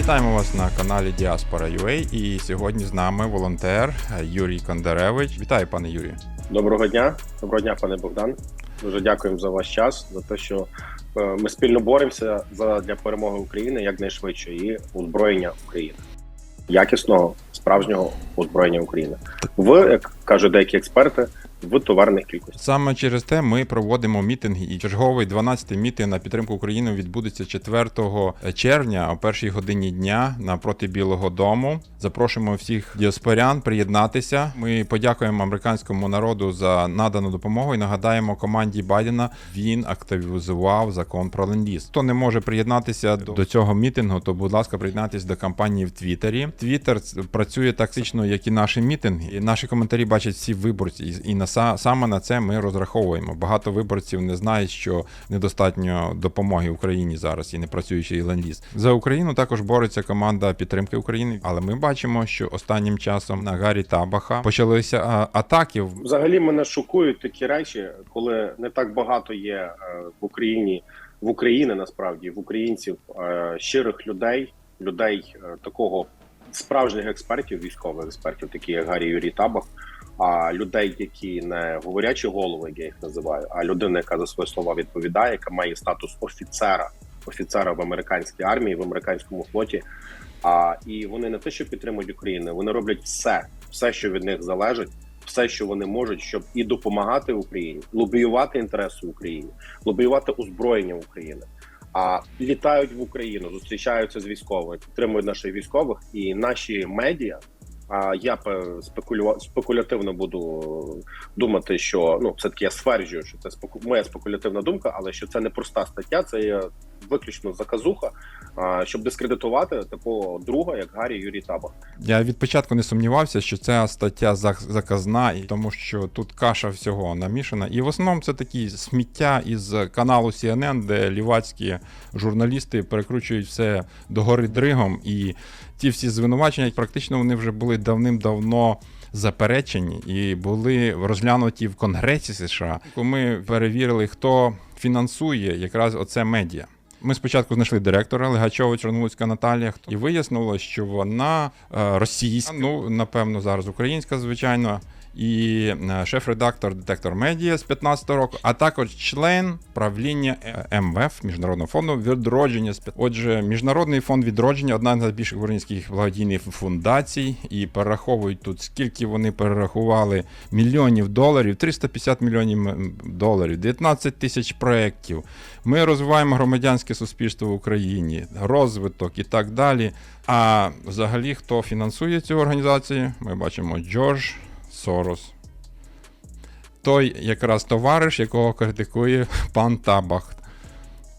Вітаємо вас на каналі Діаспора UA і сьогодні з нами волонтер Юрій Кондаревич. Вітаю, пане Юрію. Доброго дня, доброго дня, пане Богдан. Дуже дякуємо за ваш час, за те, що е, ми спільно боремося за для перемоги України якнайшвидше і озброєння України, якісного справжнього озброєння України. В як кажуть деякі експерти, в товарних кількостях. Саме через те ми проводимо мітинги. І черговий 12-й мітинг на підтримку України відбудеться 4 червня о першій годині дня напроти Білого Дому. Запрошуємо всіх діаспорян приєднатися. Ми подякуємо американському народу за надану допомогу і нагадаємо команді Байдена. Він активізував закон про ленд-ліз. Хто не може приєднатися до цього мітингу, то будь ласка, приєднайтесь до кампанії в Твіттері. Твіттер працює тактично, як і наші мітинги. І наші коментарі бачать всі виборці, і- на саме на це ми розраховуємо. Багато виборців не знають, що недостатньо допомоги Україні зараз і не працюючий ленд-ліз. За Україну також бореться команда підтримки України, але ми бачимо, що останнім часом на Гаррі Табаха почалися атаки. Взагалі мене шокують такі речі, коли не так багато є е, в Україні в Україні насправді в українців е, щирих людей, людей е, такого справжніх експертів, військових експертів, такі як Гаррі Юрій Табах. А людей, які не говорячі голови, як я їх називаю, а людина, яка за свої слова відповідає, яка має статус офіцера, офіцера в американській армії, в американському флоті. А і вони не те, що підтримують Україну, вони роблять все, все, що від них залежить, все, що вони можуть, щоб і допомагати Україні, лобіювати інтереси України, лобіювати озброєння України. А літають в Україну, зустрічаються з військовими, підтримують наших військових і наші медіа. А я пе- спекулюва- спекулятивно буду думати, що ну все таки я стверджую, що це спеку... моя спекулятивна думка, але що це не проста стаття, це є виключно заказуха, щоб дискредитувати такого друга, як Гаррі Юрій Табах. Я від початку не сумнівався, що ця стаття зак- заказна, і тому що тут каша всього намішана. І в основному це такі сміття із каналу CNN, де лівацькі журналісти перекручують все догори дригом. І ті всі звинувачення, практично вони вже були давним-давно. Заперечені і були розглянуті в Конгресі США. Ми перевірили, хто фінансує якраз оце медіа. Ми спочатку знайшли директора Легачова Чорнолуцька Наталія, і вияснило, що вона е, російська, ну напевно, зараз українська, звичайно. І е, шеф-редактор детектор медіа з 15 року, а також член правління е, МВФ Міжнародного фонду відродження. Отже, міжнародний фонд відродження одна з найбільших українських благодійних фундацій, і перераховують тут, скільки вони перерахували мільйонів доларів, 350 мільйонів доларів, 19 тисяч проєктів. Ми розвиваємо громадянське суспільство в Україні, розвиток і так далі. А взагалі, хто фінансує цю організацію? Ми бачимо Джордж Сорос. Той якраз товариш, якого критикує пан Табах.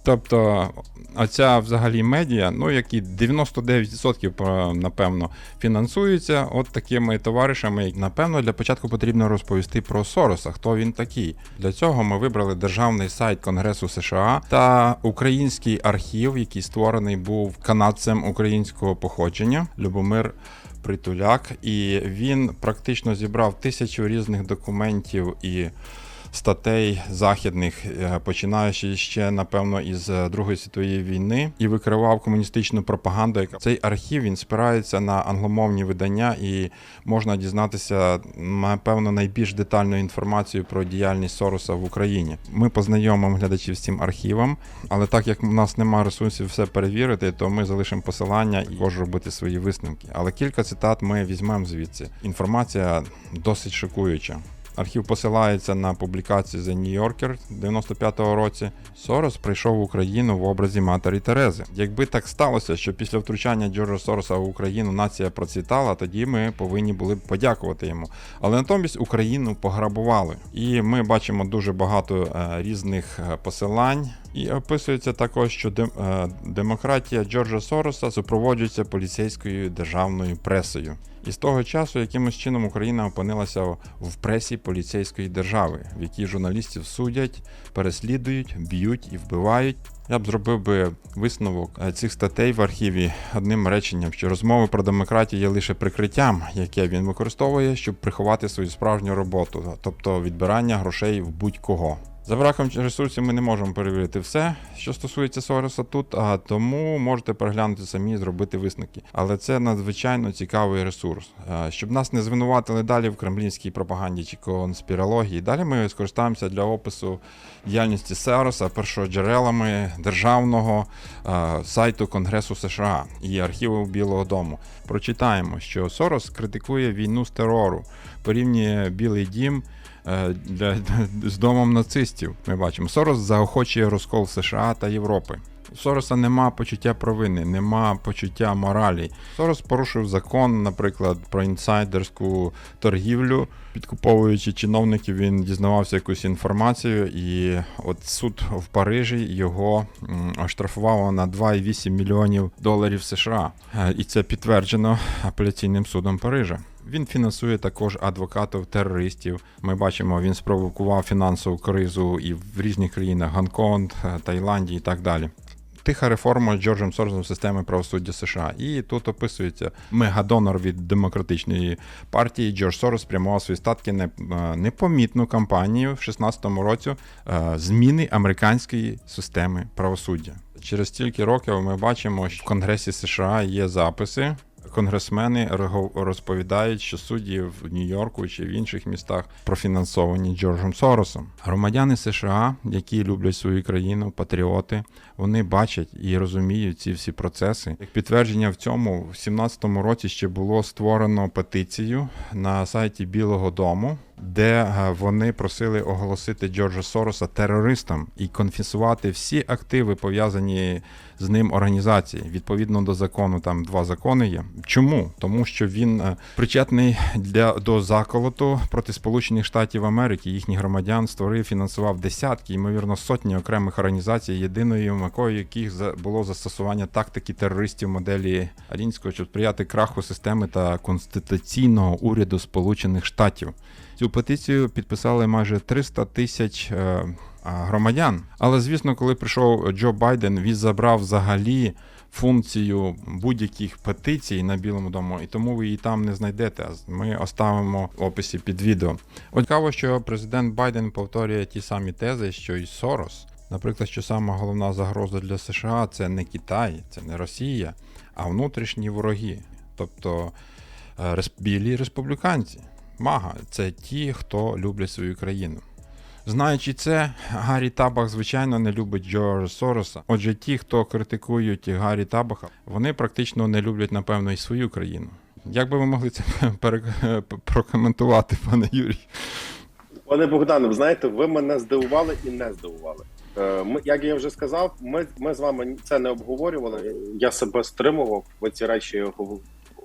Тобто, оця взагалі медіа, ну які 99% напевно фінансуються от такими товаришами. Напевно, для початку потрібно розповісти про Сороса, хто він такий. Для цього ми вибрали державний сайт Конгресу США та український архів, який створений був канадцем українського походження Любомир Притуляк, і він практично зібрав тисячу різних документів і статей західних, е, починаючи ще напевно із е, Другої світової війни, і викривав комуністичну пропаганду. Яка цей архів він спирається на англомовні видання, і можна дізнатися напевно найбільш детальну інформацію про діяльність Сороса в Україні. Ми познайомимо глядачів з цим архівом, але так як в нас немає ресурсів все перевірити, то ми залишимо посилання і можу робити свої висновки. Але кілька цитат ми візьмемо звідси. Інформація досить шокуюча. Архів посилається на публікації The New Yorker 95-го році. Сорос прийшов в Україну в образі матері Терези. Якби так сталося, що після втручання Джорджа Сороса в Україну нація процвітала, тоді ми повинні були б подякувати йому. Але натомість Україну пограбували. І ми бачимо дуже багато е, різних е, посилань. І описується також, що дем- е, демократія Джорджа Сороса супроводжується поліцейською державною пресою. І з того часу якимось чином Україна опинилася в пресі поліцейської держави, в якій журналістів судять, переслідують, б'ють і вбивають. Я б зробив би висновок е, цих статей в архіві одним реченням, що розмови про демократію є лише прикриттям, яке він використовує, щоб приховати свою справжню роботу, тобто відбирання грошей в будь-кого. За браком ресурсів ми не можемо перевірити все, що стосується Сороса тут, а тому можете переглянути самі і зробити висновки. Але це надзвичайно цікавий ресурс. Е, Щоб нас не звинуватили далі в кремлінській пропаганді чи конспірології. Далі ми скористаємося для опису діяльності Сороса першоджерелами державного е, сайту Конгресу США і архіву Білого Дому. Прочитаємо, що Сорос критикує війну з терору, порівнює Білий Дім для, з домом нацистів. Ми бачимо, Сорос заохочує розкол США та Європи. У Сороса нема почуття провини, нема почуття моралі. Сорос порушив закон, наприклад, про інсайдерську торгівлю, підкуповуючи чиновників, він дізнавався якусь інформацію, і от суд в Парижі його оштрафував на 2,8 мільйонів доларів США. Е, І це підтверджено апеляційним судом Парижа. Він фінансує також адвокатів терористів. Ми бачимо, він спровокував фінансову кризу і в різних країнах Гонконг, е, Таїланді і так далі. Тиха реформа Джорджем Соросом системи правосуддя США. І тут описується мегадонор від демократичної партії. Джордж Сорос спрямував свої статки на е, непомітну кампанію в 16-му році е, зміни американської системи правосуддя. Через стільки років ми бачимо, що в Конгресі США є записи. Конгресмени розповідають, що судді в Нью-Йорку чи в інших містах профінансовані Джорджем Соросом. Громадяни США, які люблять свою країну, патріоти, вони бачать і розуміють ці всі процеси. Як підтвердження в цьому, в 17-му році ще було створено петицію на сайті Білого Дому, де е, вони просили оголосити Джорджа Сороса терористом і конфісувати всі активи, пов'язані з ним організації. Відповідно до закону, там два закони є. Чому? Тому що він е, причетний для до заколоту проти Сполучених Штатів Америки, їхніх громадян створив, фінансував десятки, ймовірно, сотні окремих організацій, єдиною метою яких було застосування тактики терористів моделі Алінського, щоб сприяти краху системи та конституційного уряду Сполучених Штатів. Цю петицію підписали майже 300 тисяч е, громадян. Але звісно, коли прийшов Джо Байден, він забрав взагалі функцію будь-яких петицій на Білому дому, і тому ви її там не знайдете. Ми оставимо в описі під відео. От цікаво, що президент Байден повторює ті самі тези, що й Сорос. Наприклад, що сама головна загроза для США це не Китай, це не Росія, а внутрішні вороги, тобто е, білі республіканці. Мага це ті, хто люблять свою країну. Знаючи це, Гаррі Табах, звичайно, не любить Джорджа Сороса. Отже, ті, хто критикують Гаррі Табаха, вони практично не люблять, напевно, і свою країну. Як би ви могли це прокоментувати, пане Юрій? Пане Богдане, ви знаєте, ви мене здивували і не здивували. Е, Ми, як я вже сказав, ми, ми з вами це не обговорювали. Я себе стримував. Ви ці речі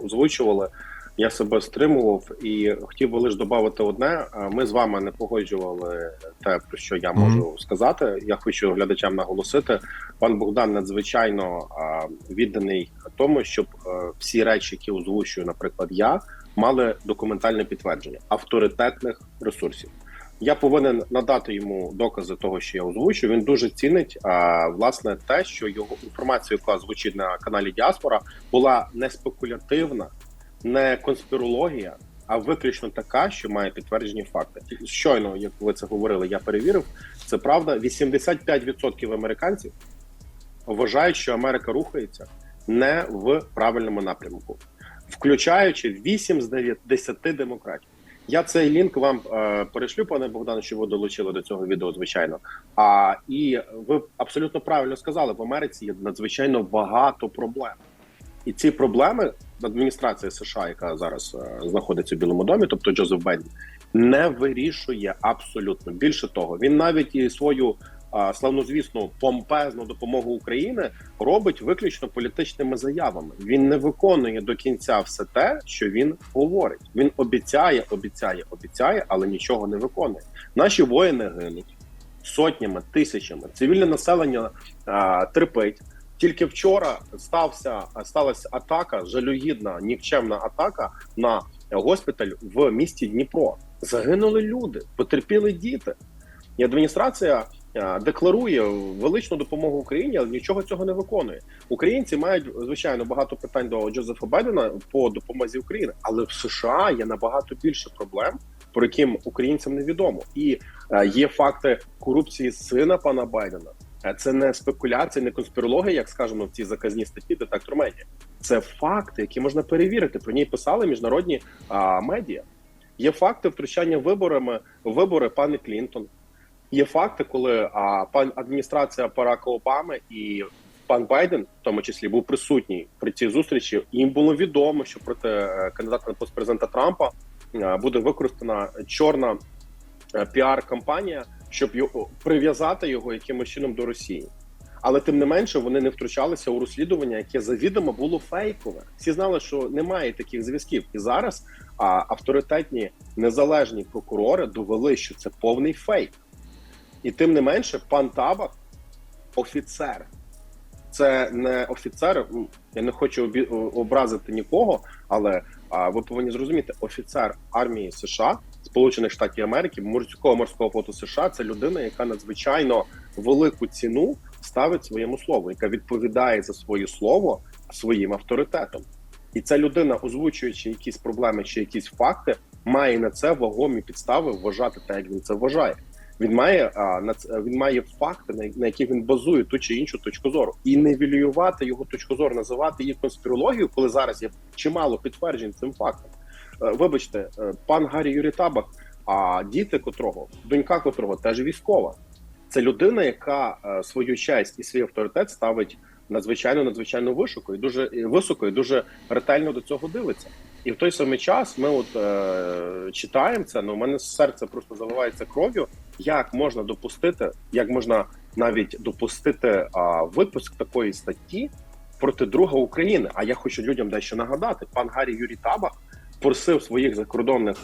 озвучували. Я себе стримував і хотів би лише додати одне. Ми з вами не погоджували те, про що я можу сказати. Я хочу глядачам наголосити. Пан Богдан надзвичайно відданий тому, щоб всі речі, які озвучую, наприклад, я мали документальне підтвердження авторитетних ресурсів. Я повинен надати йому докази того, що я озвучу. Він дуже цінить а, власне те, що його інформація, яка звучить на каналі Діаспора, була не спекулятивна, не конспірологія, а виключно така, що має підтверджені факти. Щойно, як ви це говорили, я перевірив. Це правда. 85% американців вважають, що Америка рухається не в правильному напрямку, включаючи 8 з 9 10 демократів. Я цей лінк вам е, перешлю, пане Богдане, що ви долучили до цього відео, звичайно. А і ви абсолютно правильно сказали, в Америці є надзвичайно багато проблем, і ці проблеми адміністрація США, яка зараз е, знаходиться в Білому домі, тобто Джозеф Байден, не вирішує абсолютно більше того. Він навіть і свою славнозвісну помпезну допомогу України робить виключно політичними заявами. Він не виконує до кінця все те, що він говорить. Він обіцяє, обіцяє, обіцяє, але нічого не виконує. Наші воїни гинуть сотнями, тисячами. Цивільне населення а, терпить. Тільки вчора стався сталася атака, жалюгідна, нікчемна атака на госпіталь в місті Дніпро. Загинули люди, потерпіли діти. І адміністрація е, декларує величну допомогу Україні, але нічого цього не виконує. Українці мають звичайно багато питань до Джозефа Байдена по допомозі Україні, але в США є набагато більше проблем про яким українцям невідомо. І е, є факти корупції сина пана Байдена. Е, Це не спекуляція, не конспірологія, як скажемо в цій заказній статті детектор медіа. Це факти, які можна перевірити. Про ній писали міжнародні а, медіа. Є факти втручання виборами вибори пани Клінтон. Є факти, коли а, пан адміністрація Барака Обами і пан Байден, в тому числі, був присутній при цій зустрічі. Їм було відомо, що проти е, кандидата на пост президента Трампа е, буде використана чорна піар-кампанія, щоб його прив'язати його якимось чином до Росії. Але тим не менше вони не втручалися у розслідування, яке завідомо було фейкове. Всі знали, що немає таких зв'язків. І зараз а, авторитетні незалежні прокурори довели, що це повний фейк. І тим не менше, пан Табак офіцер. Це не офіцер. Я не хочу образити нікого, але а, ви повинні зрозуміти, офіцер армії США, Сполучених Штатів Америки, морського морського флоту США це людина, яка надзвичайно велику ціну ставить своєму слову, яка відповідає за своє слово своїм авторитетом. І ця людина, озвучуючи якісь проблеми чи якісь факти, має на це вагомі підстави вважати так, як він це вважає. Він має а, на він має факти, на, яких він базує ту чи іншу точку зору, і нівелювати його точку зору, називати її конспірологією, коли зараз є чимало підтверджень цим фактом. Е, Вибачте, е, пан Гаррі Юрій Табак, а діти котрого, донька котрого теж військова. Це людина, яка е, свою честь і свій авторитет ставить надзвичайно надзвичайно високо і дуже високо і дуже ретельно до цього дивиться. І в той самий час ми от е, читаємо це. Ну, у мене серце просто заливається кров'ю. Як можна допустити, як можна навіть допустити а, випуск такої статті проти друга України? А я хочу людям дещо нагадати. Пан Гаррі Юрій Табак просив своїх закордонних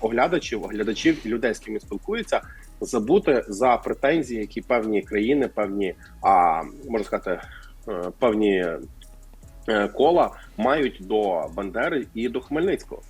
оглядачів, оглядачів і людей, з ким він спілкується, забути за претензії, які певні країни, певні а можна сказати, е, певні е, кола мають до Бандери і до Хмельницького.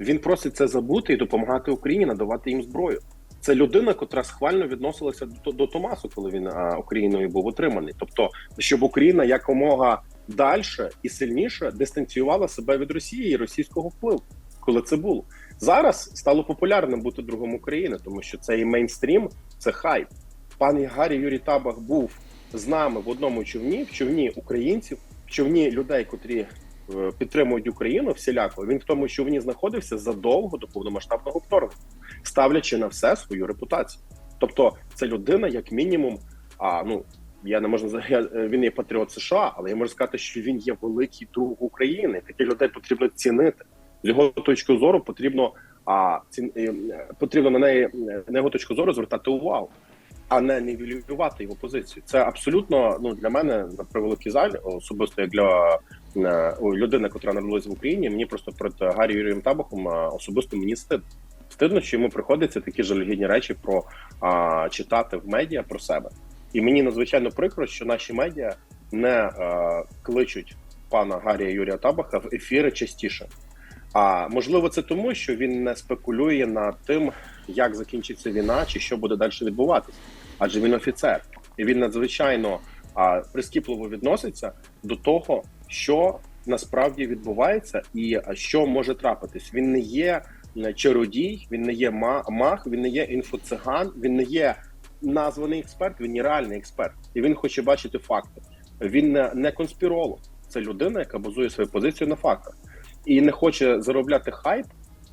Він просить це забути і допомагати Україні надавати їм зброю. Це людина, котра схвально відносилася до, до Томасу, коли він а, Україною був отриманий. Тобто, щоб Україна якомога далі і сильніше дистанціювала себе від Росії і російського впливу, коли це було зараз. Стало популярним бути другом України, тому що це і мейнстрім, це хайп. Пан Гаррі Юрій Табах був з нами в одному човні, в човні українців, в човні людей, котрі е, підтримують Україну всіляко. Він в тому човні знаходився задовго до повномасштабного вторгнення, ставлячи на все свою репутацію. Тобто, це людина, як мінімум, а ну я не можу я, е, він є патріот США, але я можу сказати, що він є великий друг України. Таких людей потрібно цінити. З його точки зору потрібно а ці е, потрібно на неї е, на його точку зору звертати увагу, а не нівелювати його позицію. Це абсолютно ну для мене на превеликий жаль, особисто як для людини, яка народилась в Україні. Мені просто перед Гаррі Юрієм Табахом особисто мені стид. Стидно, що йому приходиться такі жалюгідні речі про а, читати в медіа про себе. І мені надзвичайно прикро, що наші медіа не е, кличуть пана Гаррія Юрія Табаха в ефіри частіше. А можливо, це тому, що він не спекулює над тим, як закінчиться війна чи що буде далі відбуватися. Адже він офіцер, і він надзвичайно а, прискіпливо відноситься до того, що насправді відбувається, і що може трапитись. Він не є е, чародій, він не є ма- маг, він не є інфоциган, він не є названий експерт, він реальний експерт, і він хоче бачити факти. Він не, не конспіролог, це людина, яка базує свою позицію на фактах і не хоче заробляти хайп,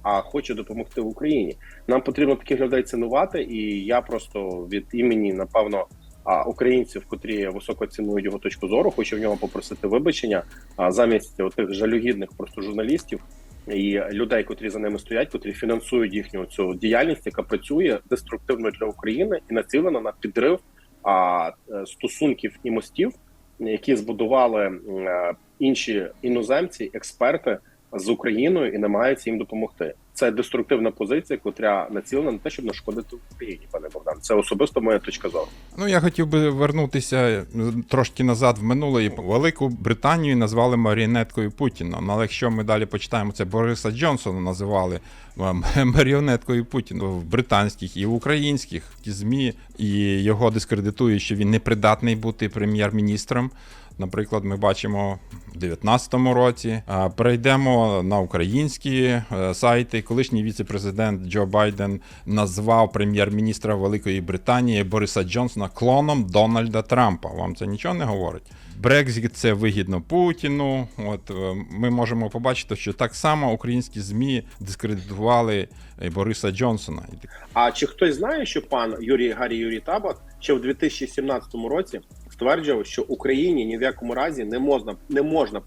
а хоче допомогти в Україні. Нам потрібно таких людей цінувати, і я просто від імені, напевно, а, українців, котрі високо цінують його точку зору, хочу в нього попросити вибачення а, замість тих жалюгідних просто журналістів. І людей, котрі за ними стоять, котрі фінансують їхню цю діяльність, яка працює деструктивно для України і націлена на підрив а, е, стосунків і мостів, які збудували е, інші іноземці, експерти з Україною і намагаються їм допомогти. Це деструктивна позиція, котря націлена на те, щоб нашкодити Україні, пане Богдан. Це особисто моя точка зору. Ну, я хотів би вернутися е, трошки назад в минуле. Велику Британію назвали маріонеткою Путіна. Ну, але якщо ми далі почитаємо це, Бориса Джонсона називали е, маріонеткою Путіна в британських і в українських в ті ЗМІ, і його дискредитують, що він непридатний бути прем'єр-міністром. Наприклад, ми бачимо в 2019 році. Перейдемо на українські е, сайти. Колишній віце-президент Джо Байден назвав прем'єр-міністра Великої Британії Бориса Джонсона клоном Дональда Трампа. Вам це нічого не говорить? Брекзит це вигідно Путіну. От е, ми можемо побачити, що так само українські змі дискредитували е, Бориса Джонсона. А чи хтось знає, що пан Юрій Гаррі Юрій Табак ще в 2017 році стверджував, що Україні ні в якому разі не можна не можна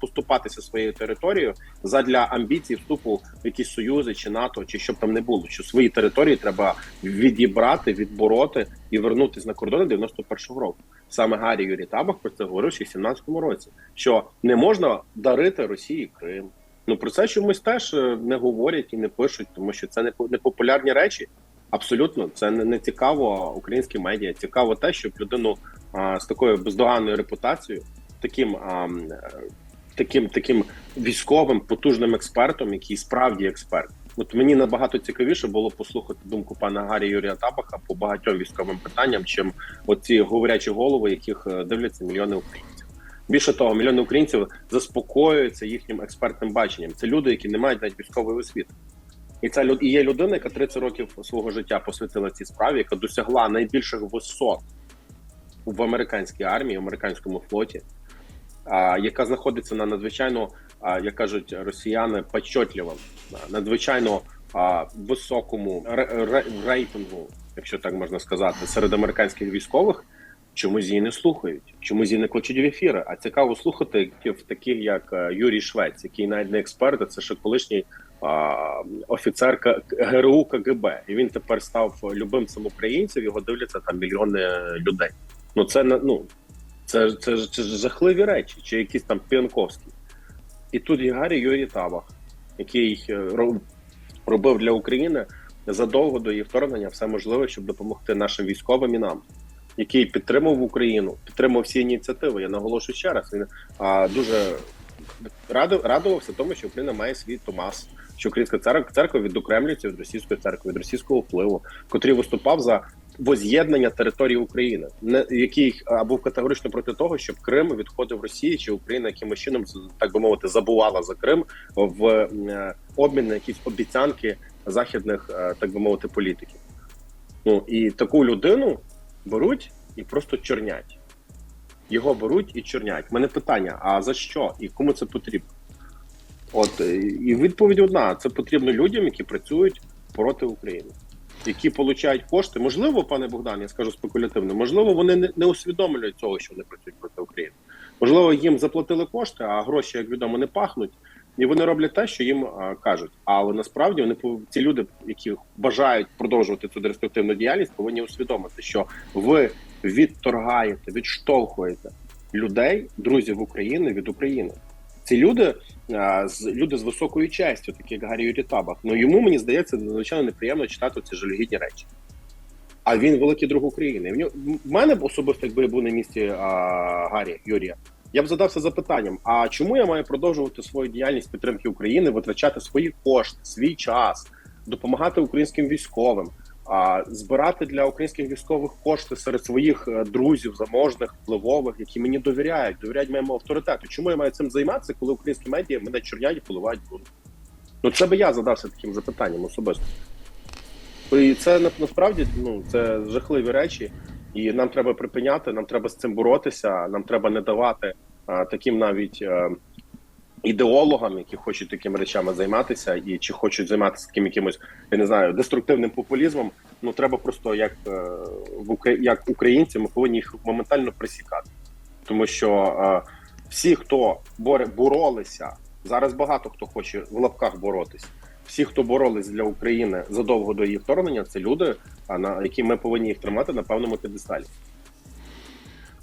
поступатися своєю територією задля амбіцій вступу в якісь союзи чи НАТО, чи щоб там не було, що свої території треба відібрати, відбороти і вернутись на кордони 91-го року. Саме Гаррі Юрій Табак про це говорив ще в 17-му році, що не можна дарити Росії Крим. Ну про це чомусь теж е, не говорять і не пишуть, тому що це не по- не популярні речі. Абсолютно, це не, не цікаво українським медіа. Цікаво те, щоб людину з такою бездоганною репутацією, таким а, таким таким військовим потужним експертом, який справді експерт. От мені набагато цікавіше було послухати думку пана Гаррі Юрія Табаха по багатьом військовим питанням, чим оці говорячі голови, яких е, дивляться мільйони українців. Більше того, мільйони українців заспокоюються їхнім експертним баченням. Це люди, які не мають навіть військової освіти. І це і є людина, яка 30 років свого життя посвятила цій справі, яка досягла найбільших висот в американській армії, в американському флоті, а, яка знаходиться на надзвичайно, а, як кажуть росіяни, почотлівому, надзвичайно а, високому ре- ре- рейтингу, якщо так можна сказати, серед американських військових. Чомусь її не слухають, чомусь її не кличуть в ефіри. А цікаво слухати в таких, як е, Юрій Швець, який навіть не експерт, а це ще колишній а, офіцер ГРУ КГБ. І він тепер став любимцем українців. Його дивляться там мільйони людей. Ну це ну це, це, це ж жахливі речі, чи якісь там Піанковські. І тут є Гаррі Юрій Табах, який е, робив для України задовго до її вторгнення все можливе, щоб допомогти нашим військовим і нам, який підтримав Україну, підтримав всі ініціативи. Я наголошую ще раз. Він а, дуже раду- радувався тому, що Україна має свій Томас, що українська церква, церква відокремлюється від російської церкви, від російського впливу, котрий виступав за воз'єднання території України, не який а, був категорично проти того, щоб Крим відходив Росії, чи Україна якимось чином так би мовити забувала за Крим в е, обмін на якісь обіцянки західних, е, так би мовити, політиків. Ну і таку людину беруть і просто чорнять. Його беруть і чорнять. У мене питання: а за що і кому це потрібно? От е, і відповідь одна: це потрібно людям, які працюють проти України, які получають кошти. Можливо, пане Богдан, я скажу спекулятивно, можливо, вони не, не усвідомлюють цього, що вони працюють проти України. Можливо, їм заплатили кошти, а гроші, як відомо, не пахнуть. І вони роблять те, що їм а, кажуть. Але насправді вони ці люди, які бажають продовжувати цю деструктивну діяльність, повинні усвідомити, що ви відторгаєте, відштовхуєте людей, друзів України від України. Ці люди з люди з високою честю, такі як Гаррі Юрій Табак. Ну йому мені здається надзвичайно неприємно читати ці жалюгідні речі. А він великий друг України. В нього в мене б особисто, якби я був на місці а, Гаррі Юрія, я б задався запитанням: а чому я маю продовжувати свою діяльність підтримки України, витрачати свої кошти, свій час, допомагати українським військовим, а збирати для українських військових кошти серед своїх е, друзів, заможних, впливових, які мені довіряють, довіряють моєму авторитету. Чому я маю цим займатися, коли українські медіа мене чорнять і поливають ґрунт? Ну це би я задався таким запитанням особисто. І це на- насправді ну це жахливі речі, і нам треба припиняти. Нам треба з цим боротися. Нам треба не давати а, таким навіть е, ідеологам, які хочуть такими речами займатися, і чи хочуть займатися таким якимось, я не знаю, деструктивним популізмом. Ну треба просто як е, в як українці, ми повинні їх моментально присікати, тому що е, всі, хто боре боролися зараз, багато хто хоче в лапках боротись. Всі, хто боролись для України задовго до її вторгнення, це люди, на які ми повинні їх тримати на певному п'єдесталі.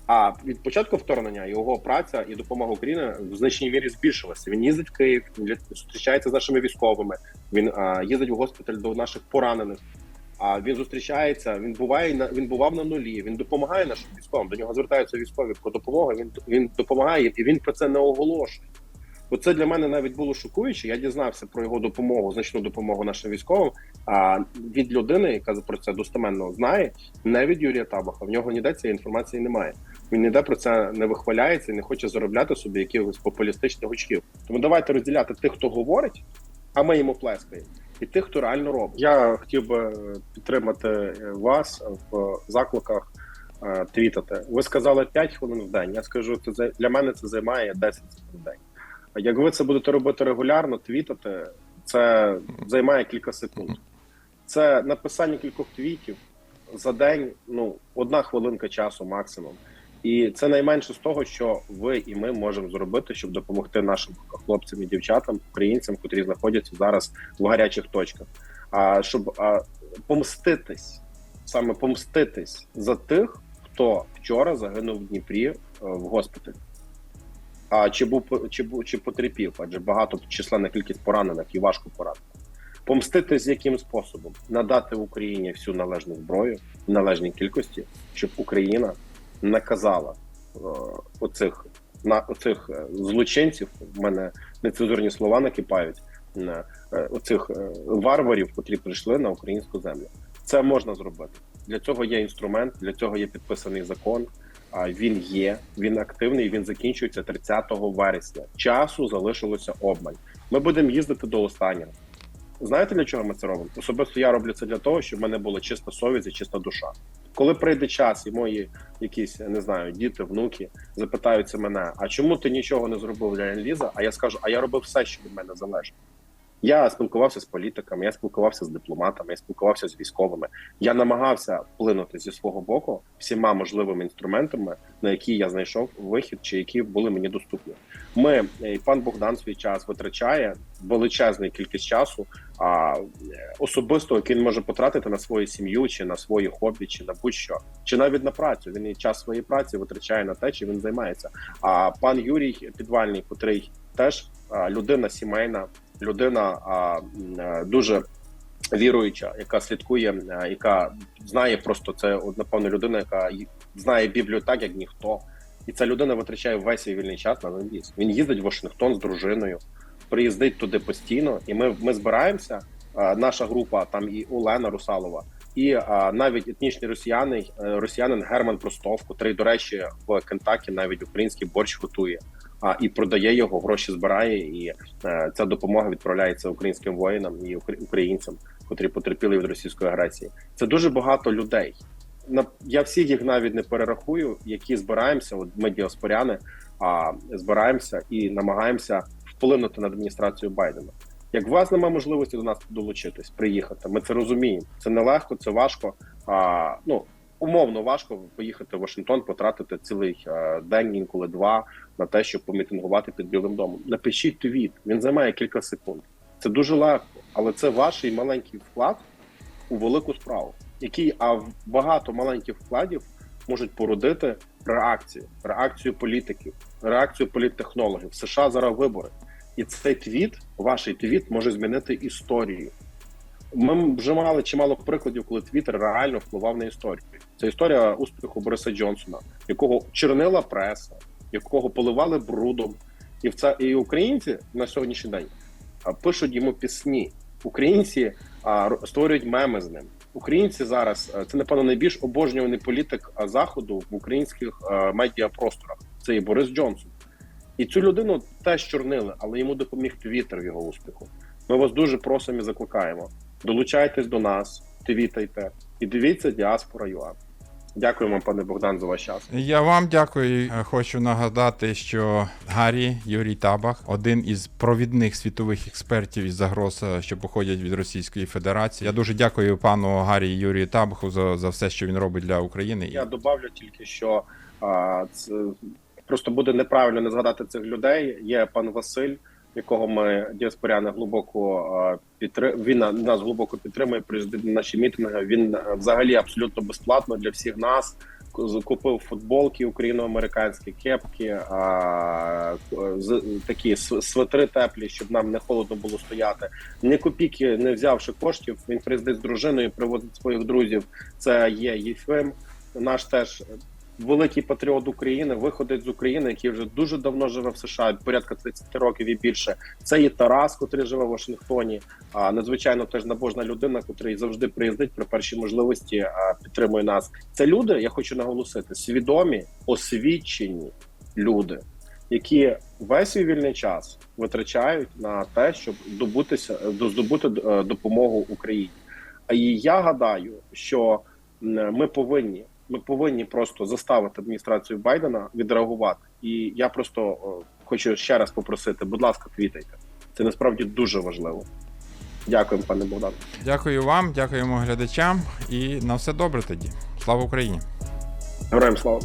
А від початку вторгнення його праця і допомога Україні в значній мірі збільшилася. Він їздить в Київ, зустрічається з нашими військовими. Він а, їздить в госпіталь до наших поранених. А він зустрічається. Він буває на він бував на нулі. Він допомагає нашим військовим. До нього звертаються військові про допомогу. Він він допомагає і він про це не оголошує. Оце для мене навіть було шокуюче. Я дізнався про його допомогу, значну допомогу нашим військовим. А від людини, яка про це достеменно знає, не від Юрія Табаха. В нього ніде цієї інформації немає. Він ніде про це не вихваляється і не хоче заробляти собі якихось популістичних очків. Тому давайте розділяти тих, хто говорить, а ми йому плескаємо, і тих, хто реально робить. Я хотів би підтримати е, вас в закликах е, твітати. Ви сказали 5 хвилин в день. Я скажу, це для мене це займає 10 секунд в день. А як ви це будете робити регулярно, твітати, це займає кілька секунд. Це написання кількох твітів за день, ну одна хвилинка часу максимум. І це найменше з того, що ви і ми можемо зробити, щоб допомогти нашим хлопцям і дівчатам, українцям, котрі знаходяться зараз в гарячих точках. А щоб а, помститись, саме помститись за тих, хто вчора загинув в Дніпрі е, в госпіталі. А чи був чи чи потерпів? Адже багато численна кількість поранених і важко поранених. Помститись яким способом? Надати Україні всю належну зброю в належній кількості, щоб Україна наказала е, оцих на оцих е, злочинців. В мене нецензурні слова накипають на е, оцих варварів, котрі прийшли на українську землю. Це можна зробити. Для цього є інструмент, для цього є підписаний закон. А він є, він активний. Він закінчується 30 вересня. Часу залишилося обмаль. Ми будемо їздити до останнього. Знаєте для чого ми це робимо? Особисто я роблю це для того, щоб в мене була чиста совість і чиста душа. Коли прийде час, і мої якісь не знаю, діти, внуки запитаються мене: а чому ти нічого не зробив для Енліза? А я скажу: а я робив все, що від мене залежить. Я спілкувався з політиками, я спілкувався з дипломатами, я спілкувався з військовими. Я намагався вплинути зі свого боку всіма можливими інструментами, на які я знайшов вихід, чи які були мені доступні. Ми і пан Богдан свій час витрачає величезну кількість часу, а е, особисто який він може потратити на свою сім'ю, чи на свої хобі, чи на будь-що, чи навіть на працю. Він і час своєї праці витрачає на те, чим він займається. А пан Юрій Підвальний, котрий теж людина сімейна, людина а, е, дуже віруюча, яка слідкує, е, яка знає просто це напевно людина, яка знає Біблію так, як ніхто. І ця людина витрачає весь свій вільний час на лингвіст. Він їздить в Вашингтон з дружиною, приїздить туди постійно, і ми, ми збираємося. Наша група там і Олена Русалова, і е, навіть етнічний росіяни, е, росіянин Герман Простов, котрий, до речі, в Кентакі навіть український борщ готує. А і продає його, гроші збирає, і е, ця допомога відправляється українським воїнам і українцям, котрі потерпіли від російської агресії. Це дуже багато людей. На я всіх їх навіть не перерахую, які збираємося. От ми діаспоряни, а збираємося і намагаємося вплинути на адміністрацію Байдена. Як у вас немає можливості до нас долучитись, приїхати, ми це розуміємо. Це нелегко, це важко. А ну умовно важко поїхати в Вашингтон, потратити цілий е, день, інколи два на те, щоб помітингувати під Білим домом. Напишіть твіт, він займає кілька секунд. Це дуже легко, але це ваш маленький вклад у велику справу, який а багато маленьких вкладів можуть породити реакцію, реакцію політиків, реакцію політтехнологів. США зараз вибори, і цей твіт, ваш твіт, може змінити історію. Ми вже мали чимало прикладів, коли Твіттер реально впливав на історію. Це історія успіху Бориса Джонсона, якого чернила преса, якого поливали брудом, і в це і українці на сьогоднішній день пишуть йому пісні. Українці а, створюють меми з ним. Українці зараз це напевно найбільш обожнюваний політик заходу в українських медіапросторах. Це і Борис Джонсон. І цю людину теж чорнили, але йому допоміг Твіттер в його успіху. Ми вас дуже просимо і закликаємо. Долучайтесь до нас, твітайте і дивіться діаспора ЮА. Дякуємо, пане Богдан, за ваш час. Я вам дякую. Е, Хочу нагадати, що Гаррі Юрій Табах, один із провідних світових експертів із загроз, е, що походять від Російської Федерації. Я дуже дякую пану Гаррі Юрію Табаху за, за все, що він робить для України. Я добавлю тільки, що а, це просто буде неправильно не згадати цих людей. Є пан Василь, якого ми діаспоряни глибоко підтримує. Він нас глибоко підтримує. Приїздить на наші мітинги. Він е, взагалі абсолютно безплатно для всіх нас. Ку- Купив футболки україно-американські кепки, а, такі св- свитри теплі, щоб нам не холодно було стояти. Ні копійки не взявши коштів. Він приїздить з дружиною, привозить своїх друзів. Це є Єфим, наш теж великий патріот України, виходить з України, який вже дуже давно живе в США, порядка 30 років і більше. Це є Тарас, котрий живе в Вашингтоні. А надзвичайно теж набожна людина, котрий завжди приїздить при першій можливості, а, підтримує нас. Це люди, я хочу наголосити, свідомі, освічені люди, які весь свій вільний час витрачають на те, щоб добутися до здобути е, допомогу Україні. І я гадаю, що ми повинні ми повинні просто заставити адміністрацію Байдена відреагувати. І я просто е, хочу ще раз попросити, будь ласка, квітайте. Це насправді дуже важливо. Дякую, пане Богдан. Дякую вам, дякуємо глядачам і на все добре тоді. Слава Україні! Героям слава.